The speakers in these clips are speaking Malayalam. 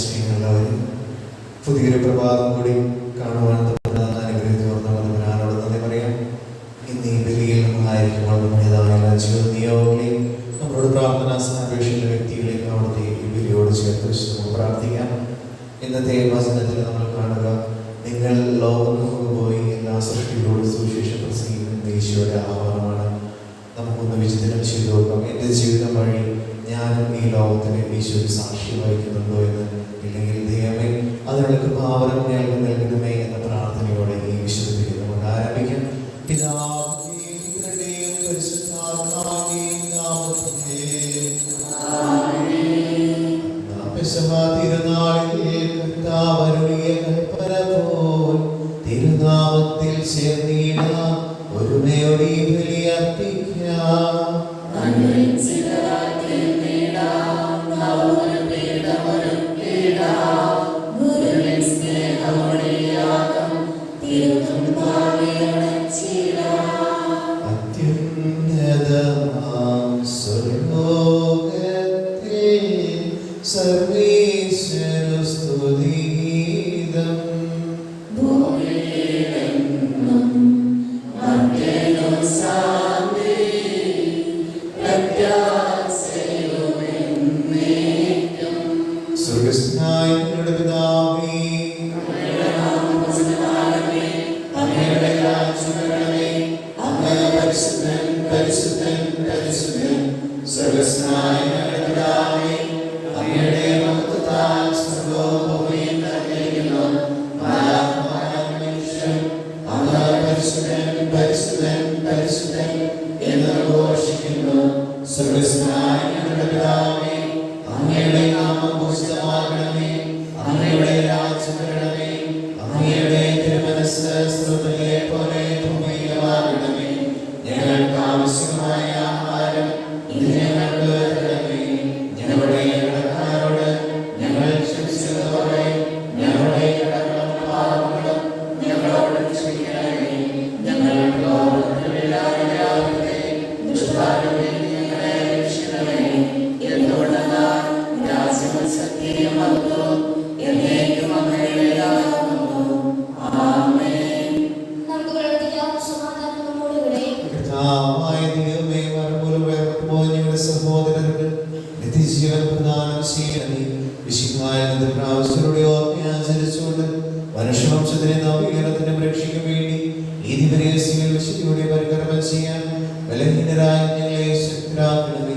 സ്നേഹമുള്ളവരും പുതിയൊരു പ്രഭാതം കൂടി കാണുവാൻ തുടർന്ന് അനുഗ്രഹിച്ചു പറഞ്ഞ ഞാനോട് നന്ദി പറയാം. ഇന്ന് ഈ ബലിയിൽ നമ്മളായിരിക്കുമ്പോൾ നമ്മുടേതായ ജീവിത നിയോഗങ്ങളെയും നമ്മളോട് പ്രാർത്ഥന അപേക്ഷിക്കുന്ന വ്യക്തികളെയും അവിടുത്തെ ഈ ബലിയോട് ചേർത്ത് നമുക്ക് പ്രാർത്ഥിക്കാം. ഇന്നത്തെ വചനത്തിൽ നമ്മൾ കാണുക നിങ്ങൾ ലോകം ഈശോയ്ക്ക് സാക്ഷി വഹിക്കുന്നുണ്ടോ എന്ന് ഇല്ലെങ്കിൽ ദൈവമേ അതിനുള്ള കൃപാവരം ഞങ്ങൾക്ക് നൽകണമേ എന്ന പ്രാർത്ഥനയോടെ ഈ വിശുദ്ധത്തിൽ നമുക്ക് ആരംഭിക്കാം. പിതാവിന്റെയും പരിശുദ്ധാത്മാവിന്റെയും നാമത്തിൽ തിരുനാളിൽ കർത്താവരുളിയ കൽപ്പന പോൽ തിരുനാമത്തിൽ ചേർന്നിട. ഒരുമയോടെ ഈ പരിശുദ്ധൻ പരിശുദ്ധൻ എന്ന് ഘോഷിക്കുന്നു സ്വർഗസ്നായ മനുഷ്യവംശത്തിനെ നവീകരണത്തിന് രക്ഷയ്ക്ക് വേണ്ടി നീതിപരസ്യങ്ങൾ വിശുദ്ധിയുടെ പരികർമ്മം ചെയ്യാൻ ബലഹീനരായ ശക്തരാക്കണമേ.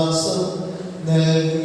fumaça, né?